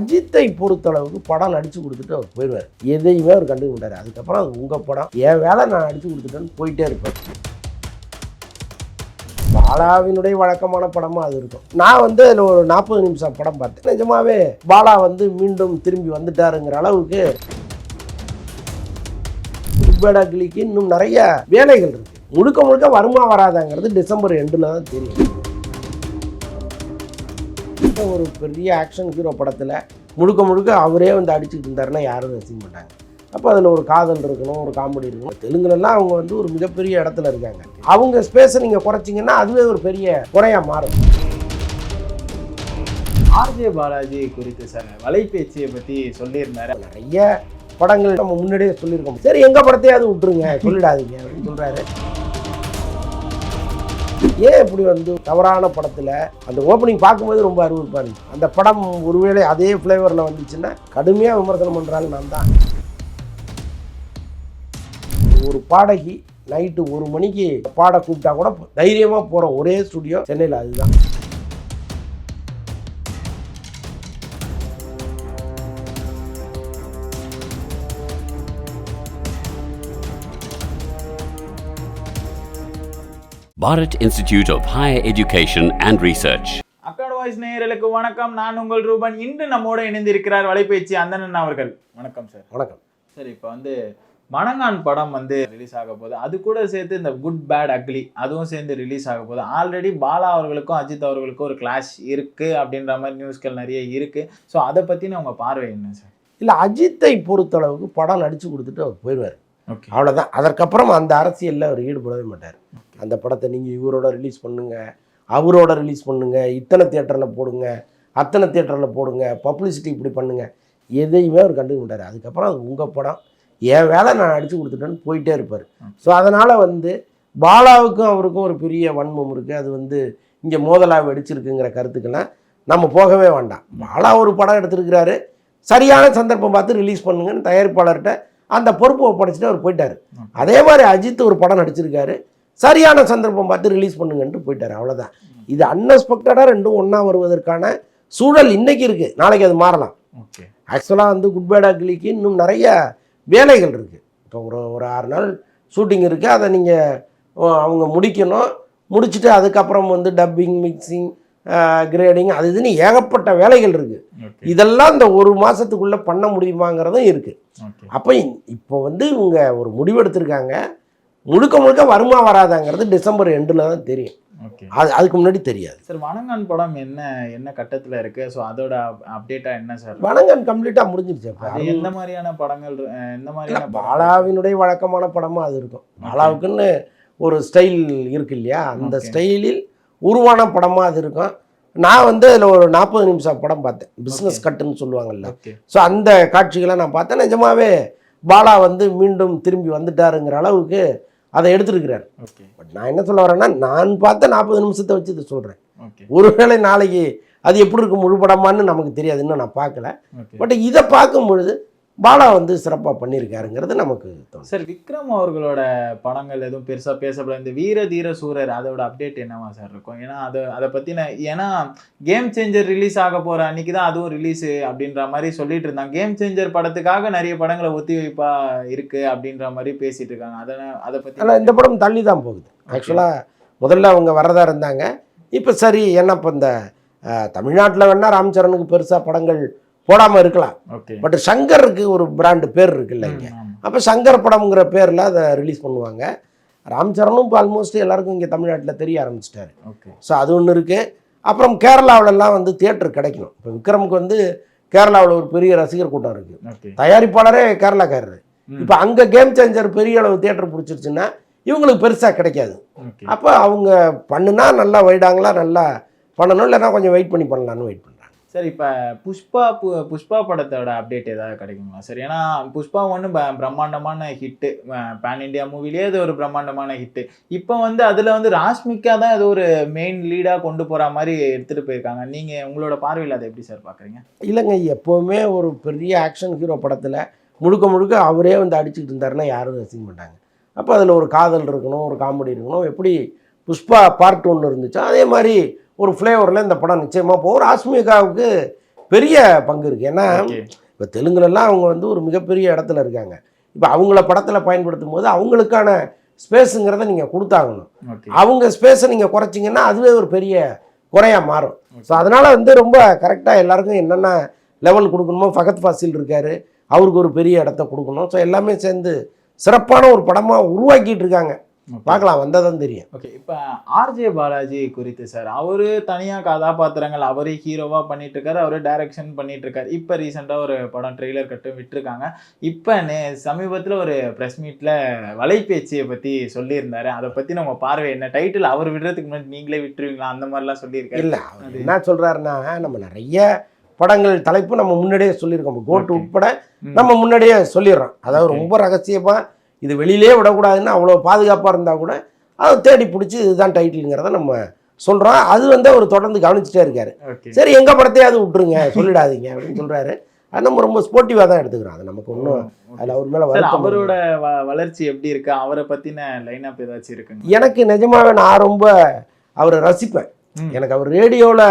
அஜித்தை பொறுத்தளவுக்கு படம் நடிச்சு கொடுத்துட்டு அவர் போயிடுவார். எதையுமே அவர் கண்டுக்க மாட்டார். அதுக்கப்புறம் அது உங்கள் படம். என் வேலை நான் நடிச்சு கொடுத்துட்டேன்னு போயிட்டே இருப்பேன் பாலாவினுடைய வழக்கமான படமாக அது இருக்கும். நான் வந்து அதில் ஒரு நாற்பது நிமிஷம் படம் பார்த்தேன். நிஜமாவே பாலா வந்து மீண்டும் திரும்பி வந்துட்டாருங்கிற அளவுக்கு உட்பேடா கிளிக்கு இன்னும் நிறைய வேலைகள் இருக்கு. முழுக்க முழுக்க வருமா வராதாங்கிறது டிசம்பர் எண்டில் தான் தெரியும். ஒரு பெரிய ஆக்ஷன் ஹீரோ படத்தில் முழுக்க முழுக்க அவரே வந்து அடிச்சுட்டு இருந்தாருன்னா யாரும் ரசிக்க மாட்டாங்க. அப்போ அதில் ஒரு காதல் இருக்கணும் ஒரு காமெடி இருக்கணும். தெலுங்குலலாம் அவங்க வந்து ஒரு மிகப்பெரிய இடத்துல இருக்காங்க. அவங்க ஸ்பேஸை நீங்கள் குறைச்சிங்கன்னா அதுவே ஒரு பெரிய குறையா மாறும். ஆர்ஜே பாலாஜி குறித்து சார் வலைபேச்சியை பத்தி சொல்லியிருந்தாரு. நிறைய படங்கள் நம்ம முன்னாடியே சொல்லியிருக்கோம். சரி எங்க படத்தையாவது விட்டுருங்க சொல்லிடாதீங்க அப்படின்னு சொல்றாரு. ஏன் இப்படி வந்து தவறான படத்தில் அந்த ஓப்பனிங் பார்க்கும்போது ரொம்ப அருவருப்பா இருந்துச்சு. அந்த படம் ஒருவேளை அதே ஃப்ளேவரில் வந்துச்சுன்னா கடுமையாக விமர்சனம் பண்ணுறாங்க நான் தான். ஒரு பாடகி நைட்டு ஒரு மணிக்கு பாட கூப்பிட்டா கூட தைரியமாக போகிற ஒரே ஸ்டுடியோ சென்னையில் அதுதான். Bharat Institute of Higher Education and Research. அக்காட் வாய்ஸ் நேயர்களுக்கு வணக்கம். நான் உங்கள் ரூபன். இன்று நம்மோட இணைந்திருக்கிறார் வலைபேச்சி அந்தணன் அவர்கள். வணக்கம் சார். வணக்கம். சார் இப்போ வந்து மணங்கான் படம் வந்து ரிலீஸ் ஆக போகுது. அது கூட சேர்த்து இந்த குட் பேட் அக்லி அதுவும் சேர்ந்து ரிலீஸ் ஆக போகுது. ஆல்ரெடி பாலா அவர்களுக்கும் அஜித் அவர்களுக்கும் ஒரு கிளாஷ் இருக்கு அப்படின்ற மாதிரி நியூஸ்கள் நிறைய இருக்கு. ஸோ அதை பத்தின உங்க பார்வை என்ன சார்? இல்லை அஜித்தை பொறுத்தளவுக்கு படம் நடிச்சு கொடுத்துட்டு அவர் போயிடுவார். ஓகே அவ்வளோதான் அதற்கப்புறம் அந்த அரசியலில் அவர் ஈடுபடவே மாட்டார். அந்த படத்தை நீங்கள் இவரோட ரிலீஸ் பண்ணுங்க அவரோட ரிலீஸ் பண்ணுங்க இத்தனை தியேட்டரில் போடுங்க அத்தனை தியேட்டரில் போடுங்க பப்ளிசிட்டி இப்படி பண்ணுங்க. எதையுமே அவர் கண்டுக்க மாட்டார். அதுக்கப்புறம் அது உங்கள் படம் என் வேலை நான் நடிச்சு கொடுத்துட்டேன்னு போயிட்டே இருப்பார். ஸோ அதனால் வந்து பாலாவுக்கும் அவருக்கும் ஒரு பெரிய வன்மம் இருக்குது அது வந்து இங்கே மோதலாக வெடிச்சிருக்குங்கிற கருத்துக்கெல்லாம் நம்ம போகவே வேண்டாம். பாலா ஒரு படம் எடுத்திருக்கிறாரு. சரியான சந்தர்ப்பம் பார்த்து ரிலீஸ் பண்ணுங்கன்னு தயாரிப்பாளர்கிட்ட அந்த பொறுப்பு ஒப்படைச்சிட்டு அவர் போயிட்டார். அதே மாதிரி அஜித் ஒரு படம் நடிச்சிருக்காரு. சரியான சந்தர்ப்பம் பார்த்து ரிலீஸ் பண்ணுங்கன்ட்டு போயிட்டார். அவ்வளோதான் இது அன்எக்ஸ்பெக்டடாக ரெண்டும் ஒன்றா வருவதற்கான சூழல் இன்னைக்கு இருக்குது நாளைக்கு அது மாறலாம். ஆக்சுவலாக வந்து குட் பேட் அக்லிக்கு இன்னும் நிறைய வேலைகள் இருக்குது இப்போ ஒரு ஒரு ஆறு நாள் ஷூட்டிங் இருக்குது அதை நீங்கள் அவங்க முடிக்கணும். முடிச்சுட்டு அதுக்கப்புறம் வந்து டப்பிங் மிக்சிங் கிரேடிங் அது இதுன்னு ஏகப்பட்ட வேலைகள் இருக்குது இதெல்லாம் இந்த ஒரு மாதத்துக்குள்ளே பண்ண முடியுமாங்கிறதும் இருக்குது அப்போ இப்போ வந்து இவங்க ஒரு முடிவு எடுத்திருக்காங்க முழுக்க முழுக்க வருமா வராதாங்கிறது டிசம்பர் எண்டில் தான் தெரியும். ஓகே. அது அதுக்கு முன்னாடி தெரியாது. சார் வணங்கான் படம் என்ன என்ன கட்டத்துல இருக்கு? ஸோ அதோட அப்டேட்டா என்ன சார் வணங்கன் கம்ப்ளீட்டாக முடிஞ்சிருச்சு எந்த மாதிரியான படங்கள் எந்த மாதிரியான? பாலாவினுடைய வழக்கமான படமா அது இருக்கும். பாலாவுக்குன்னு ஒரு ஸ்டைல் இருக்கு இல்லையா? அந்த. ஸ்டைலில் உருவான படமா அது இருக்கும். நான் வந்து அதில் ஒரு நாற்பது நிமிஷம் படம் பார்த்தேன். பிஸ்னஸ் கட்டுன்னு சொல்லுவாங்கல்ல. ஸோ அந்த காட்சிகளை நான் பார்த்தேன். நிஜமாவே பாலா வந்து மீண்டும் திரும்பி வந்துட்டாருங்கிற அளவுக்கு அதை எடுத்திருக்கிறார். பட் நான் என்ன சொல்ல வரேன்னா நான் பார்த்த நாற்பது நிமிஷத்தை வச்சு இதை சொல்கிறேன் ஒருவேளை நாளைக்கு அது எப்படி இருக்கும் முழு படமான்னு நமக்கு தெரியாது இன்னும் நான் பார்க்கல. பட் இதை பார்க்கும் பொழுது பாலா வந்து சிறப்பாக பண்ணியிருக்காருங்கிறது நமக்கு தோணும் சார் விக்ரம் அவர்களோட படங்கள் எதுவும் பெருசா பேசப்பட இந்த வீர தீர சூரர் அதோட அப்டேட் என்னவா சார் இருக்கும்? ஏன்னா அதை அதை பத்தின ஏன்னா கேம் சேஞ்சர் ரிலீஸ் ஆக போற அன்னைக்கு தான் அதுவும் ரிலீஸ் அப்படின்ற மாதிரி சொல்லிட்டு இருந்தாங்க. கேம் சேஞ்சர் படத்துக்காக நிறைய படங்களை ஒத்தி வைப்பா இருக்கு அப்படின்ற மாதிரி பேசிட்டு இருக்காங்க. அதை அதை பத்தி ஆனால் இந்த படம் தள்ளி தான் போகுது. ஆக்சுவலாக முதல்ல அவங்க வரதா இருந்தாங்க. இப்போ சரி என்ன இப்போ இந்த தமிழ்நாட்டில் வேணால் ராம்சரனுக்கு பெருசாக படங்கள் போடாமல் இருக்கலாம். பட் சங்கருக்கு ஒரு பிராண்டு பேர் இருக்குல்ல இங்கே. அப்போ சங்கர் படம்ங்கிற பேரில் அதை ரிலீஸ் பண்ணுவாங்க. ராம்சரனும் இப்போ ஆல்மோஸ்ட் எல்லாருக்கும் இங்கே தமிழ்நாட்டில் தெரிய ஆரம்பிச்சிட்டாரு. ஸோ அது ஒன்று இருக்குது அப்புறம் கேரளாவுலலாம் வந்து தியேட்டர் கிடைக்கணும். இப்போ விக்ரமுக்கு வந்து கேரளாவில் ஒரு பெரிய ரசிகர் கூட்டம் இருக்குது தயாரிப்பாளரே கேரளாக்காரரு. இப்போ அங்கே கேம் சேஞ்சர் பெரிய அளவு தியேட்டர் பிடிச்சிருச்சுன்னா இவங்களுக்கு பெருசாக கிடைக்காது. அப்போ அவங்க பண்ணுனா நல்லா வைடாங்களா நல்லா பண்ணணும் இல்லைன்னா கொஞ்சம் வெயிட் பண்ணி பண்ணலான்னு வெயிட் பண்ணுறாங்க சார் இப்போ புஷ்பா பு- புஷ்பா படத்தோட அப்டேட் ஏதாவது கிடைக்குங்களா? சார் ஏன்னா புஷ்பா ஒன்று பிரம்மாண்டமான ஹிட்டு பேன் இண்டியா மூவிலேயே அது ஒரு பிரம்மாண்டமான ஹிட்டு இப்போ வந்து அதில் வந்து ராஷ்மிகா தான் ஏதோ ஒரு மெயின் லீடாக கொண்டு போகிற மாதிரி எடுத்துகிட்டு போயிருக்காங்க. நீங்கள் உங்களோட பார்வையில் அதை எப்படி சார் பார்க்குறீங்க? இல்லைங்க எப்போவுமே ஒரு பெரிய ஆக்ஷன் ஹீரோ படத்தில் முழுக்க முழுக்க அவரே வந்து அடிச்சுக்கிட்டு இருந்தாருன்னா யாரும் ரசிக்க மாட்டாங்க. அப்போ அதில் ஒரு காதல் இருக்கணும் ஒரு காமெடி இருக்கணும். எப்படி புஷ்பா பார்ட் ஒன்று இருந்துச்சோ அதே மாதிரி ஒரு ஃப்ளேவரில் இந்த படம் நிச்சயமாக போகும். ராஷ்மிகாவுக்கு பெரிய பங்கு இருக்குது ஏன்னா இப்போ தெலுங்குலலாம் அவங்க வந்து ஒரு மிகப்பெரிய இடத்துல இருக்காங்க. இப்போ அவங்கள படத்தில் பயன்படுத்தும் போது அவங்களுக்கான ஸ்பேஸுங்கிறத நீங்கள் கொடுத்தாகணும். அவங்க ஸ்பேஸை நீங்கள் குறைச்சிங்கன்னா அதுவே ஒரு பெரிய குறையா மாறும். ஸோ அதனால் வந்து ரொம்ப கரெக்டாக எல்லாருக்கும் என்னென்ன லெவல் கொடுக்கணுமோ ஃபகத் ஃபாசில் இருக்காரு. அவருக்கு ஒரு பெரிய இடத்த கொடுக்கணும். ஸோ எல்லாமே சேர்ந்து சிறப்பான ஒரு படமாக உருவாக்கிட்டு இருக்காங்க. பார்க்கலாம் வந்ததான் தெரியும். ஓகே இப்போ ஆர்ஜே பாலாஜி குறித்து சார் அவரு தனியா கதாபாத்திரங்கள் அவரே ஹீரோவா பண்ணிட்டு இருக்காரு அவரே டைரக்ஷன் பண்ணிட்டு இருக்காரு இப்போ ரீசெண்டாக ஒரு படம் ட்ரெய்லர் கட்டும் விட்டுருக்காங்க. இப்போ நே சமீபத்தில் ஒரு ப்ரெஸ் மீட்ல வலைபேச்சியை பத்தி சொல்லியிருந்தாரு. அதை பத்தி நம்ம பார்வை என்ன? டைட்டில் அவர் விடுறதுக்கு முன்னாடி நீங்களே விட்டுருவீங்களா? அந்த மாதிரிலாம் சொல்லியிருக்காரு. இல்லை அவர் என்ன சொல்கிறாருன்னா நம்ம நிறைய படங்கள் தலைப்பு நம்ம முன்னாடியே சொல்லியிருக்கோம். கோட்டு. உட்பட. நம்ம முன்னாடியே சொல்லிடுறோம். அதாவது. ரொம்ப ரகசியமாக இது வெளியிலே விடக்கூடாதுன்னு அவ்வளோ பாதுகாப்பாக இருந்தால் கூட அதை தேடி பிடிச்சி இதுதான் டைட்டிலுங்கிறத நம்ம சொல்கிறோம். அது வந்து அவர் தொடர்ந்து கவனிச்சுட்டே இருக்காரு. சரி எங்கள் படத்தையாவது விட்டுருங்க சொல்லிடாதீங்க அப்படின்னு சொல்கிறாரு. அது நம்ம ரொம்ப ஸ்போர்ட்டிவாக தான் எடுத்துக்கிறோம். அது நமக்கு ஒன்றும் அதில் அவர் மேலே அவரோட. வ- வளர்ச்சி எப்படி இருக்கு? அவரை பத்தின லைன் அப் ஏதாச்சும் இருக்குங்க எனக்கு நிஜமாவே நான் ரொம்ப அவரை ரசிப்பேன். எனக்கு அவர் ரேடியோவில்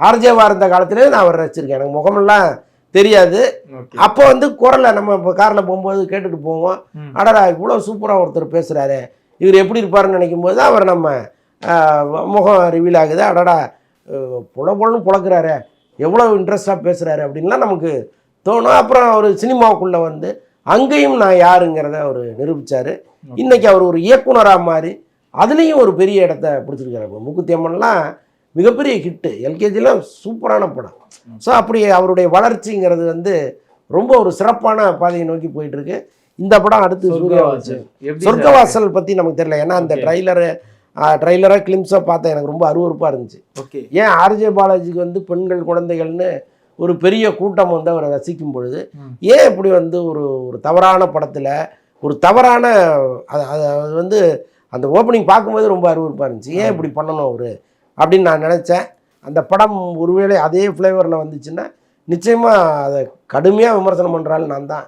ஆர்ஜேவாக இருந்த காலத்திலே நான் அவரை ரசிச்சிருக்கேன். எனக்கு முகமெல்லாம் தெரியாது. அப்போ வந்து குரலை நம்ம இப்போ காரில் போகும்போது கேட்டுட்டு போவோம். அடடா இவ்வளோ சூப்பராக ஒருத்தர் பேசுகிறாரு இவர் எப்படி இருப்பாருன்னு நினைக்கும் போது அவர் நம்ம முகம் ரிவீல் ஆகுது. அடடா புல புலன்னு புழக்கிறாரு எவ்வளோ இன்ட்ரெஸ்டாக பேசுகிறாரு அப்படின்லாம் நமக்கு தோணும். அப்புறம் அவர் சினிமாவுக்குள்ளே வந்து அங்கேயும் நான் யாருங்கிறத அவர் நிரூபித்தார் இன்னைக்கு அவர் ஒரு இயக்குனராக மாறி அதுலேயும் ஒரு பெரிய இடத்த பிடிச்சிருக்காரு. இப்போ முக்குத்தியம்மன்லாம் மிகப்பெரிய ஹிட்டு எல்கேஜிலாம் சூப்பரான படம். ஸோ அப்படி அவருடைய வளர்ச்சிங்கிறது வந்து ரொம்ப ஒரு சிறப்பான பாதையை நோக்கி போயிட்டு இருக்கு இந்த படம் அடுத்து சொர்க்கவாசல். பற்றி நமக்கு தெரியல. ஏன்னா அந்த. ட்ரைலரு ட்ரைலராக கிளிம்ஸாக பார்த்தேன். எனக்கு ரொம்ப அருவருப்பாக இருந்துச்சு. ஓகே. ஏன் ஆர்ஜே பாலாஜிக்கு வந்து பெண்கள் குழந்தைகள்னு ஒரு பெரிய கூட்டம் வந்து அவரை ரசிக்கும் பொழுது. ஏன் இப்படி வந்து ஒரு ஒரு தவறான படத்தில் ஒரு தவறான அது அது வந்து அந்த ஓப்பனிங் பார்க்கும்போது ரொம்ப அருவருப்பாக இருந்துச்சு. ஏன் இப்படி பண்ணணும் அவரு? அப்படின்னு நான் நினச்சேன். அந்த படம் ஒருவேளை அதே ஃப்ளேவரில் வந்துச்சுன்னா நிச்சயமாக அதை கடுமையாக விமர்சனம் பண்ணுறாலும் நான் தான்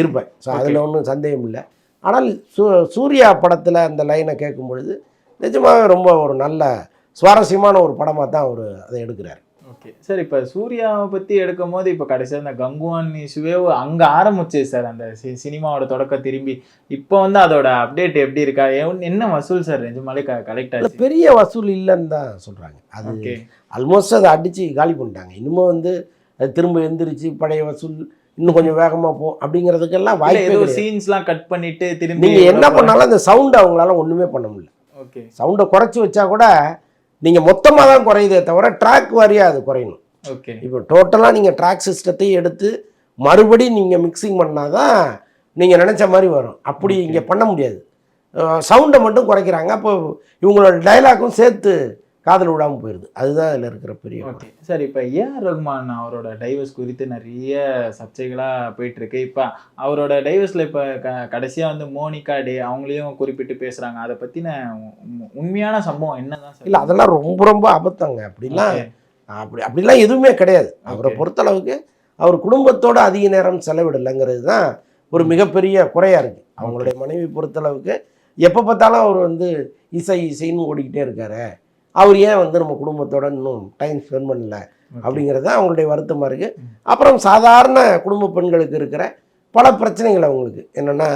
இருப்பேன். ஸோ அதில் ஒன்றும் சந்தேகம் இல்லை. ஆனால் சூ சூர்யா படத்தில் அந்த லைனை கேட்கும் பொழுது நிஜமாகவே ரொம்ப ஒரு நல்ல சுவாரஸ்யமான ஒரு படமாக தான் அவர் அதை எடுக்கிறார். ஓகே. சார் இப்போ சூர்யாவை பற்றி எடுக்கும் போது இப்போ கடைசியாக இந்த கங்குவான் இஷ்யூவே அங்கே ஆரம்பிச்சு சார் அந்த சி- சினிமாவோட தொடக்கம் திரும்பி. இப்போ வந்து அதோட அப்டேட் எப்படி இருக்கா? என்ன வசூல் சார்? நிஜமாலே கலெக்ட் இல்லை ஆச்சு. பெரிய வசூல் இல்லைன்னு தான் சொல்கிறாங்க அது ஆல்மோஸ்ட் அதை அடித்து காலி பண்ணிட்டாங்க. இன்னும் வந்து அது திரும்ப எந்திரிச்சு பழைய வசூல் இன்னும் கொஞ்சம் வேகமாக போகும் அப்படிங்கிறதுக்கெல்லாம் வாய்ப்பே சீன்ஸ்லாம் கட் பண்ணிட்டு திரும்பி நீங்கள் என்ன பண்ணாலும் அந்த சவுண்டை அவங்களால ஒன்றுமே பண்ண முடியல. ஓகே. சவுண்டை குறைச்சி வச்சா கூட நீங்கள் மொத்தமாக தான் குறையுதே தவிர ட்ராக் வாரியாக அது குறையணும். ஓகே இப்போ டோட்டலாக நீங்கள் ட்ராக் சிஸ்டத்தையும் எடுத்து மறுபடி நீங்கள் மிக்சிங் பண்ணால் தான் நீங்கள் நினச்ச மாதிரி வரும். அப்படி. இங்கே பண்ண முடியாது. சவுண்டை மட்டும் குறைக்கிறாங்க. அப்போ இவங்களோட டைலாக்கும் சேர்த்து காதல் விடாமல் போயிடுது அதுதான் அதில் இருக்கிற பெரிய ஓகே சார் இப்போ ஏஆர் ரஹ்மான் அவரோட டைவர்ஸ் குறித்து நிறைய சர்ச்சைகளாக போயிட்டு இருக்கு இப்போ அவரோட டைவர்ஸில் இப்போ க கடைசியாக வந்து மோனிகா டே அவங்களையும் குறிப்பிட்டு பேசுகிறாங்க அதை பற்றின உண்மையான சம்பவம் என்னதான் சார் இல்லை அதெல்லாம் ரொம்ப ரொம்ப அபத்தங்க. அப்படிலாம். அப்படி அப்படிலாம் எதுவுமே கிடையாது. அவரை. பொறுத்தளவுக்கு அவர் குடும்பத்தோட அதிக நேரம் செலவிடலைங்கிறது தான் ஒரு மிகப்பெரிய குறையா இருக்கு. அவங்களுடைய மனைவி பொறுத்தளவுக்கு எப்போ பார்த்தாலும் அவர் வந்து இசை இசைன்னு ஓடிக்கிட்டே இருக்காரு. அவர் ஏன் வந்து நம்ம குடும்பத்தோட இன்னும் டைம் ஸ்பெண்ட் பண்ணல அப்படிங்கிறது தான் அவங்களுடைய வருத்தமாக இருக்குது அப்புறம் சாதாரண குடும்ப பெண்களுக்கு இருக்கிற பல பிரச்சனைகள் அவங்களுக்கு. என்னென்னா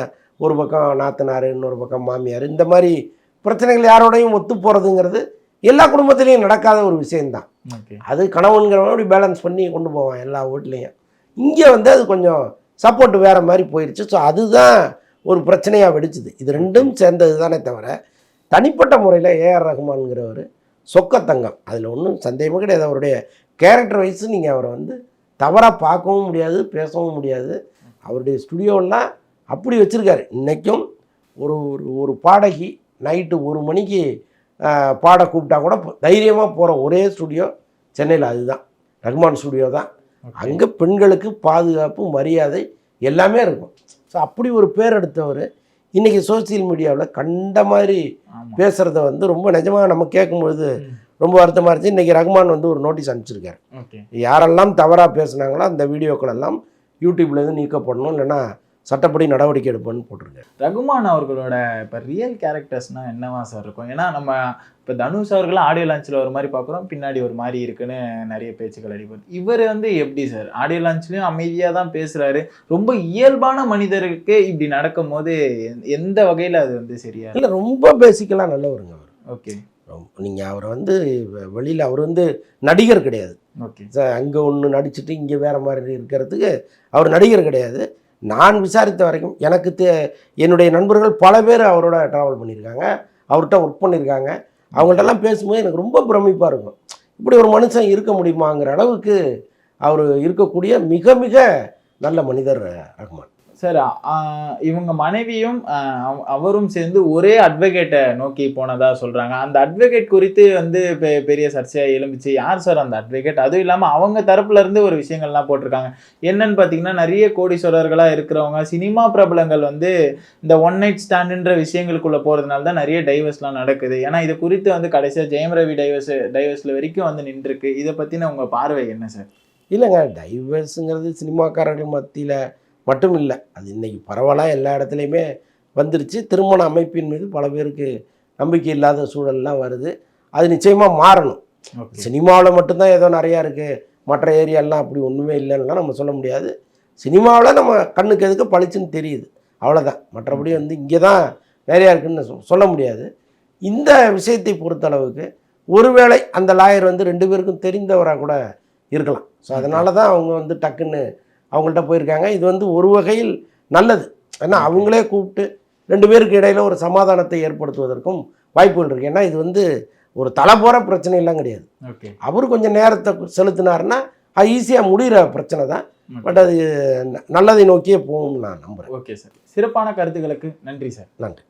ஒரு பக்கம் நாத்தனார் இன்னொரு பக்கம் மாமியார். இந்த மாதிரி பிரச்சனைகள் யாரோடையும் ஒத்து போகிறதுங்கிறது எல்லா குடும்பத்திலையும் நடக்காத ஒரு விஷயம்தான். ஓகே அது கணவன்கிறவன் அப்படி பேலன்ஸ் பண்ணி கொண்டு போவான் எல்லா வீட்லேயும். இங்கே வந்து அது கொஞ்சம் சப்போர்ட் வேறு மாதிரி போயிடுச்சு ஸோ அதுதான் ஒரு பிரச்சனையாக வெடிச்சுது. இது ரெண்டும் சேர்ந்தது தானே தவிர தனிப்பட்ட முறையில் ஏஆர் ரஹ்மான்கிறவர் சொக்கத்தங்கம். அதில் ஒன்றும் சந்தேகமே கிடையாது. அவருடைய கேரக்டர் வைஸ் நீங்கள் அவரை வந்து தவறாக பார்க்கவும் முடியாது பேசவும் முடியாது. அவருடைய ஸ்டுடியோலாம் அப்படி வச்சுருக்காரு. இன்றைக்கும் ஒரு ஒரு ஒரு பாடகி நைட்டு ஒரு மணிக்கு பாட கூப்பிட்டா கூட தைரியமாக போகிற ஒரே ஸ்டுடியோ சென்னையில் அதுதான். ரஹ்மான் ஸ்டுடியோ தான். அங்கே பெண்களுக்கு பாதுகாப்பு மரியாதை எல்லாமே இருக்கும். ஸோ அப்படி ஒரு பேர் எடுத்தவர் இன்றைக்கி சோசியல் மீடியாவில் கண்ட மாதிரி பேசுகிறத வந்து ரொம்ப நிஜமாக நம்ம கேட்கும்பொழுது ரொம்ப வருத்தமாக இருந்துச்சு. இன்றைக்கி ரஹ்மான் வந்து ஒரு நோட்டீஸ் அனுப்பிச்சிருக்காரு. யாரெல்லாம் தவறாக பேசுனாங்களோ அந்த வீடியோக்கள் எல்லாம் யூடியூப்லேருந்து நீக்கப்படணும். இல்லைன்னா சட்டப்படி நடவடிக்கை எடுப்பேன்னு போட்டிருக்காரு. ரகுமான் அவர்களோட இப்போ ரியல் கேரக்டர்ஸ்னா என்னவா சார் இருக்கும்? ஏன்னா நம்ம இப்போ தனுஷ் அவர்கள் ஆடியோ லான்ச்சில் ஒரு மாதிரி பார்க்குறோம் பின்னாடி ஒரு மாதிரி இருக்குன்னு நிறைய பேச்சுக்கள் அடிபடுது இவர் வந்து எப்படி சார் ஆடியோ லான்ச்லேயும் அமைதியாக தான் பேசுகிறாரு ரொம்ப இயல்பான மனிதருக்கு இப்படி நடக்கும்போது எந்த- எந்த வகையில் அது வந்து சரியா இல்லை ரொம்ப பேசிக்கலாக நல்லவருங்க அவர். ஓகே. நீங்கள் அவரை வந்து வெளியில் அவர் வந்து நடிகர் கிடையாது. ஓகே. அங்கே ஒன்று நடிச்சுட்டு இங்கே வேறு மாதிரி இருக்கிறதுக்கு அவர் நடிகர் கிடையாது. நான் விசாரித்த வரைக்கும் எனக்கு தே என்னுடைய நண்பர்கள் பல பேர் அவரோட ட்ராவல் பண்ணியிருக்காங்க. அவர்கிட்ட ஒர்க் பண்ணியிருக்காங்க. அவங்கள்ட்டெல்லாம் பேசும்போது எனக்கு ரொம்ப பிரமிப்பாக இருக்கும். இப்படி ஒரு மனுஷன் இருக்க முடியுமாங்கிற அளவுக்கு அவர் இருக்கக்கூடிய மிக மிக நல்ல மனிதர் ரஹ்மான். சார் இவங்க மனைவியும் அவ- அவரும் சேர்ந்து ஒரே அட்வொகேட்டை நோக்கி போனதா சொல்றாங்க. அந்த அட்வொகேட் குறித்து வந்து பெ- பெரிய சர்ச்சையாக எழும்பிச்சு யார் சார் அந்த அட்வொகேட் அதுவும் இல்லாமல் அவங்க தரப்புல இருந்து ஒரு விஷயங்கள்லாம் போட்டிருக்காங்க. என்னன்னு பார்த்தீங்கன்னா நிறைய கோடீஸ்வரர்களாக இருக்கிறவங்க சினிமா பிரபலங்கள் வந்து இந்த ஒன் நைட் ஸ்டாண்டுன்ற விஷயங்களுக்குள்ள போகிறதுனால தான் நிறைய டைவர்ஸ்லாம் நடக்குது. ஏன்னா இது குறித்து வந்து கடைசியாக ஜெயம் ரவி டைவர்ஸ் டைவர்ஸில் வரைக்கும் வந்து நின்றுருக்கு. இதை பற்றின உங்கள் பார்வை என்ன சார் இல்லைங்க டைவர்ஸுங்கிறது சினிமாக்காரர்கள் மத்தியில் மட்டும் இல்லை அது இன்னைக்கு பரவலாக எல்லா இடத்துலையுமே வந்துருச்சு. திருமண அமைப்பின் மீது பல பேருக்கு நம்பிக்கை இல்லாத சூழல்லாம் வருது. அது நிச்சயமாக மாறணும். சினிமாவில் மட்டும்தான் ஏதோ நிறையா இருக்குது மற்ற ஏரியாலாம் அப்படி ஒன்றுமே இல்லைன்னுலாம் நம்ம சொல்ல முடியாது. சினிமாவில் நம்ம கண்ணுக்கு எதுக்கு பளிச்சுன்னு தெரியுது. அவ்வளோதான் மற்றபடி வந்து இங்கே தான் நிறையா இருக்குன்னு சொ- சொல்ல முடியாது. இந்த விஷயத்தை பொறுத்தளவுக்கு ஒருவேளை அந்த லாயர் வந்து ரெண்டு பேருக்கும் தெரிந்தவராக கூட இருக்கலாம். ஸோ அதனால தான் அவங்க வந்து டக்குன்னு அவங்கள்ட்ட போயிருக்காங்க. இது வந்து ஒரு வகையில் நல்லது. ஏன்னா அவங்களே கூப்பிட்டு ரெண்டு பேருக்கு இடையில ஒரு சமாதானத்தை ஏற்படுத்துவதற்கும் வாய்ப்புகள் இருக்குது ஏன்னா இது வந்து ஒரு தலை போகிற பிரச்சனையெல்லாம் கிடையாது. அவர் கொஞ்சம் நேரத்தை செலுத்தினாருன்னா அது ஈஸியாக முடிகிற பிரச்சனை தான். பட் அது நல்லதை நோக்கியே போகும்னு நான் நம்புகிறேன் ஓகே சார். சிறப்பான கருத்துக்களுக்கு நன்றி சார். நன்றி.